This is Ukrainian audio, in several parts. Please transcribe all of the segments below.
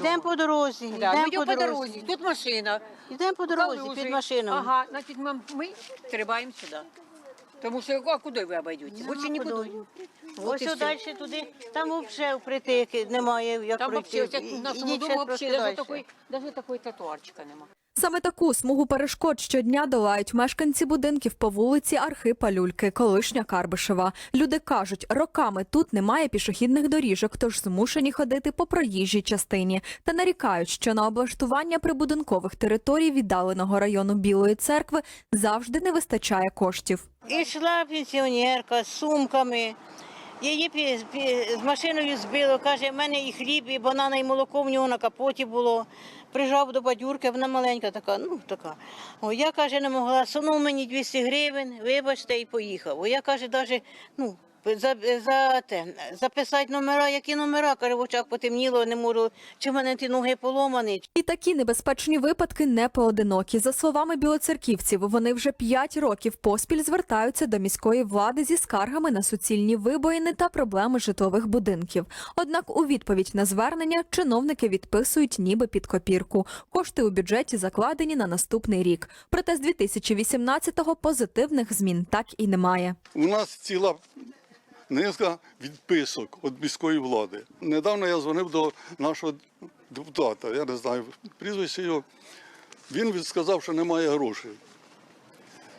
Йдемо по дорозі, Да, ми по йдемо по дорозі. Тут машина. Йдемо по дорозі, калюжі. під машиною. Ага, значить ми, ми стрибаємо сюди. Тому що а куди ви обійдете? Більше нікуди. Ось і все. далі туди, там взагалі впритики немає, як Там пройти. ось як в нашому Ідіть дому ще просто взагалі навіть дальше. такої, навіть такої тротуарчика нема. Саме таку смугу перешкод щодня долають мешканці будинків по вулиці Архипа Люльки, колишня Карбишева. Люди кажуть, роками тут немає пішохідних доріжок, тож змушені ходити по проїжджій частині. Та нарікають, що на облаштування прибудинкових територій віддаленого району Білої церкви завжди не вистачає коштів. І йшла пенсіонерка з сумками. Її пі- пі- з машиною збило, каже, в мене і хліб, і банана, і молоко в нього на капоті було. Прижав до бадюрки, вона маленька така, ну така. О, я каже, не могла, сунув мені 200 гривень, вибачте, і поїхав. О, я каже, навіть, ну, за, за те, записати номера, які номера, каже, в очах потемніло, не можу, чи в мене ті ноги поломані, І такі небезпечні випадки не поодинокі. За словами білоцерківців, вони вже п'ять років поспіль звертаються до міської влади зі скаргами на суцільні вибоїни та проблеми житлових будинків. Однак у відповідь на звернення чиновники відписують ніби під копірку. Кошти у бюджеті закладені на наступний рік. Проте з 2018-го позитивних змін так і немає. У нас ціла низка відписок від міської влади. Недавно я дзвонив до нашого депутата, я не знаю прізвище його. Він сказав, що немає грошей.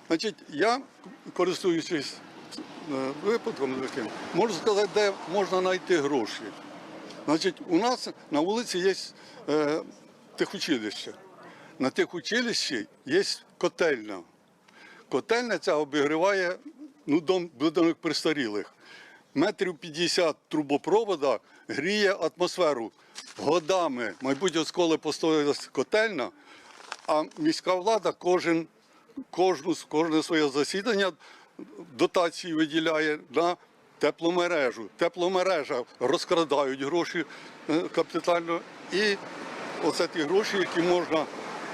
Значить, я, користуючись е, випадком таким, можу сказати, де можна знайти гроші. Значить, у нас на вулиці є е, техучилище. На техучилищі є котельня. Котельня ця обігріває ну, дом, будинок престарілих. Метрів 50 трубопровода гріє атмосферу. Годами майбутнє сколи постоялась котельня, а міська влада кожен, кожну, кожне своє засідання дотації виділяє на тепломережу. Тепломережа розкрадають гроші е, капітально. І оце ті гроші, які можна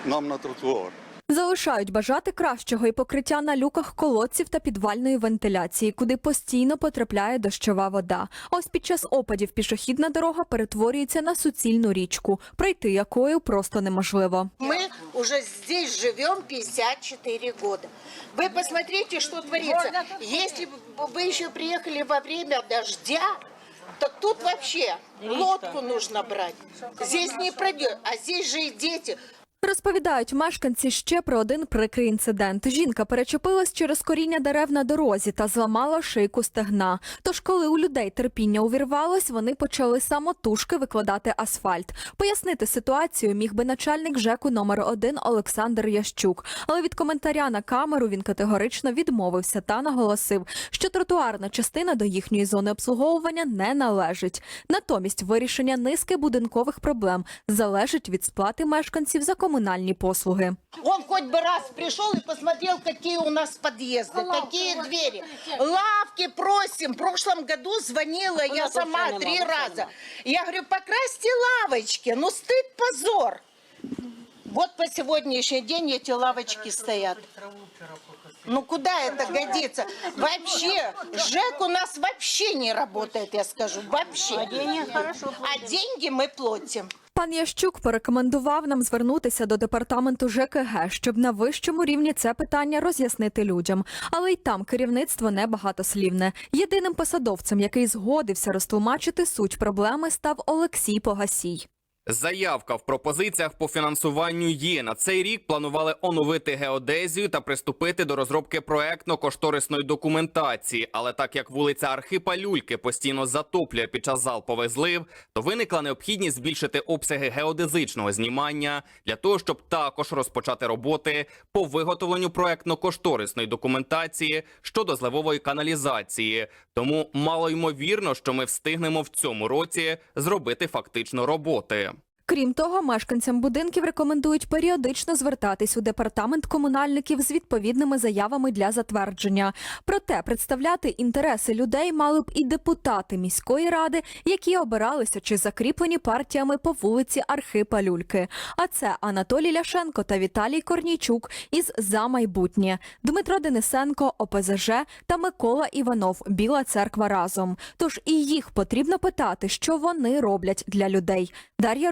нам на тротуар Залишають бажати кращого і покриття на люках колодців та підвальної вентиляції, куди постійно потрапляє дощова вода. Ось під час опадів пішохідна дорога перетворюється на суцільну річку, пройти якою просто неможливо. Мы уже здесь живем 54 года. Вы посмотрите, что творится. Если бы вы еще приехали во время дождя, так тут вообще лодку нужно брать. Здесь не пройдет, а здесь же и дети. Розповідають мешканці ще про один прикрий інцидент. Жінка перечепилась через коріння дерев на дорозі та зламала шийку стегна. Тож, коли у людей терпіння увірвалось, вони почали самотужки викладати асфальт. Пояснити ситуацію міг би начальник ЖЕКу номер 1 Олександр Ящук. Але від коментаря на камеру він категорично відмовився та наголосив, що тротуарна частина до їхньої зони обслуговування не належить. Натомість вирішення низки будинкових проблем залежить від сплати мешканців за комунальні послуги. Он хоть бы раз пришел и посмотрел, какие у нас подъезды, какие двери. Лавки просим. В прошлом году звонила я сама три раза. Я говорю, покрасьте лавочки. Ну, стыд, позор. Вот по сегодняшний день эти лавочки стоят. Ну куда это годится? Вообще, ЖЭК у нас вообще не работает, я скажу, вообще. А деньги мы платим. Пан Ящук порекомендував нам звернутися до департаменту ЖКГ, щоб на вищому рівні це питання роз'яснити людям. Але й там керівництво не багатослівне. Єдиним посадовцем, який згодився розтлумачити суть проблеми, став Олексій Погасій. Заявка в пропозиціях по фінансуванню є. На цей рік планували оновити геодезію та приступити до розробки проектно-кошторисної документації. Але так як вулиця Архипа Люльки постійно затоплює під час залпових злив, то виникла необхідність збільшити обсяги геодезичного знімання для того, щоб також розпочати роботи по виготовленню проектно-кошторисної документації щодо зливової каналізації. Тому мало ймовірно, що ми встигнемо в цьому році зробити фактично роботи. Крім того, мешканцям будинків рекомендують періодично звертатись у департамент комунальників з відповідними заявами для затвердження. Проте представляти інтереси людей мали б і депутати міської ради, які обиралися чи закріплені партіями по вулиці Архипа Люльки. А це Анатолій Ляшенко та Віталій Корнійчук із за майбутнє, Дмитро Денисенко, ОПЗЖ та Микола Іванов, Біла Церква разом. Тож і їх потрібно питати, що вони роблять для людей. Дар'я